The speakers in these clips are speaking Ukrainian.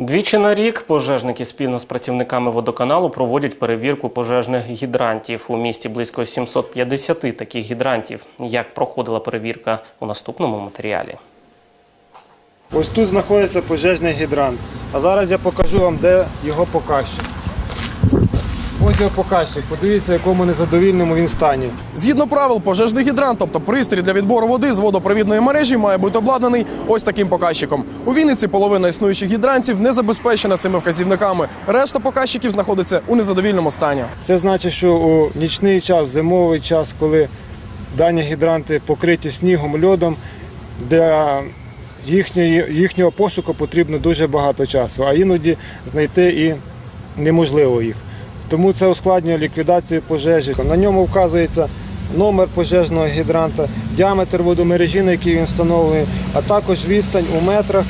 Двічі на рік пожежники спільно з працівниками водоканалу проводять перевірку пожежних гідрантів. У місті близько 750 таких гідрантів. Як проходила перевірка у наступному матеріалі? Ось тут знаходиться пожежний гідрант. А зараз я покажу вам, де його показчик. Ось показчик. Подивіться, в якому незадовільному він стані. Згідно правил, пожежний гідрант, тобто пристрій для відбору води з водопровідної мережі, має бути обладнаний ось таким показчиком. У Вінниці половина існуючих гідрантів не забезпечена цими вказівниками. Решта показчиків знаходиться у незадовільному стані. Це значить, що у нічний час, зимовий час, коли дані гідранти покриті снігом, льодом, для їхньої, їхнього пошуку потрібно дуже багато часу, а іноді знайти і неможливо їх. Тому це ускладнює ліквідацію пожежі. На ньому вказується номер пожежного гідранта, діаметр водомережі, на який він встановлений, а також відстань у метрах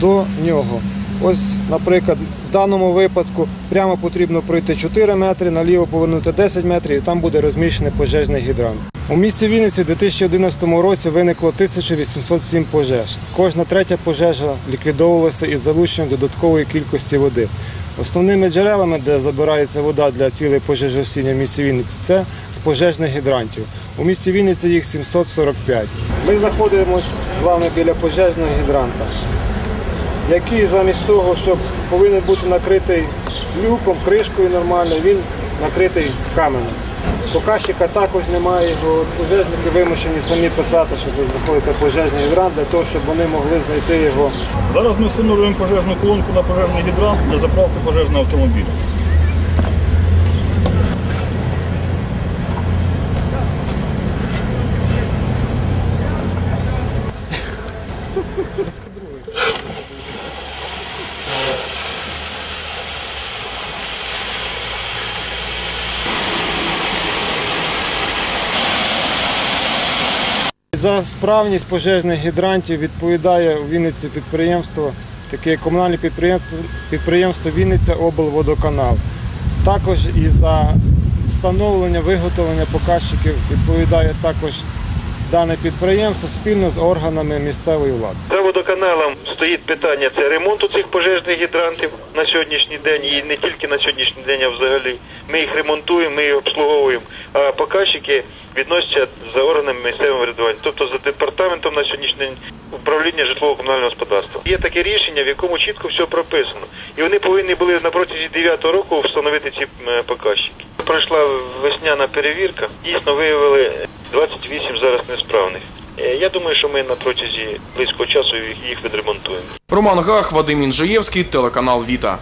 до нього. Ось, наприклад, в даному випадку прямо потрібно пройти 4 метри, наліво повернути 10 метрів, і там буде розміщений пожежний гідрант. У місті Вінниці в 2011 році виникло 1807 пожеж. Кожна третя пожежа ліквідовувалася із залученням додаткової кількості води. Основними джерелами, де забирається вода для цілей пожежогасіння в місті Вінниці, це з пожежних гідрантів. У місті Вінниці їх 745. Ми знаходимося з вами біля пожежного гідранта який замість того, щоб повинен бути накритий люком, кришкою нормально, він накритий каменем. Показчика також немає, його пожежники вимушені самі писати, що це знаходиться пожежний гідрант, для того, щоб вони могли знайти його. Зараз ми встановлюємо пожежну колонку на пожежний гідрант для заправки пожежного автомобіля. За справність пожежних гідрантів відповідає у Вінниці підприємство, таке комунальне підприємство, підприємство Вінниця облводоканал. Також і за встановлення, виготовлення показчиків відповідає також дане підприємство спільно з органами місцевої влади. За водоканалом стоїть питання це ремонту цих пожежних гідрантів на сьогоднішній день і не тільки на сьогоднішній день, а взагалі. Ми їх ремонтуємо, ми їх обслуговуємо. А показчики відносяться за органами місцевого врядування, тобто за департаментом на сьогоднішній день управління житлово-комунального господарства. Є таке рішення, в якому чітко все прописано, і вони повинні були на протязі 9 року встановити ці е, показчики. Пройшла весняна перевірка. Дійсно виявили 28 зараз несправних. Е, Я думаю, що ми на протязі близького часу їх- відремонтуємо. Роман Гах, Вадим Інжиєвський, телеканал Віта.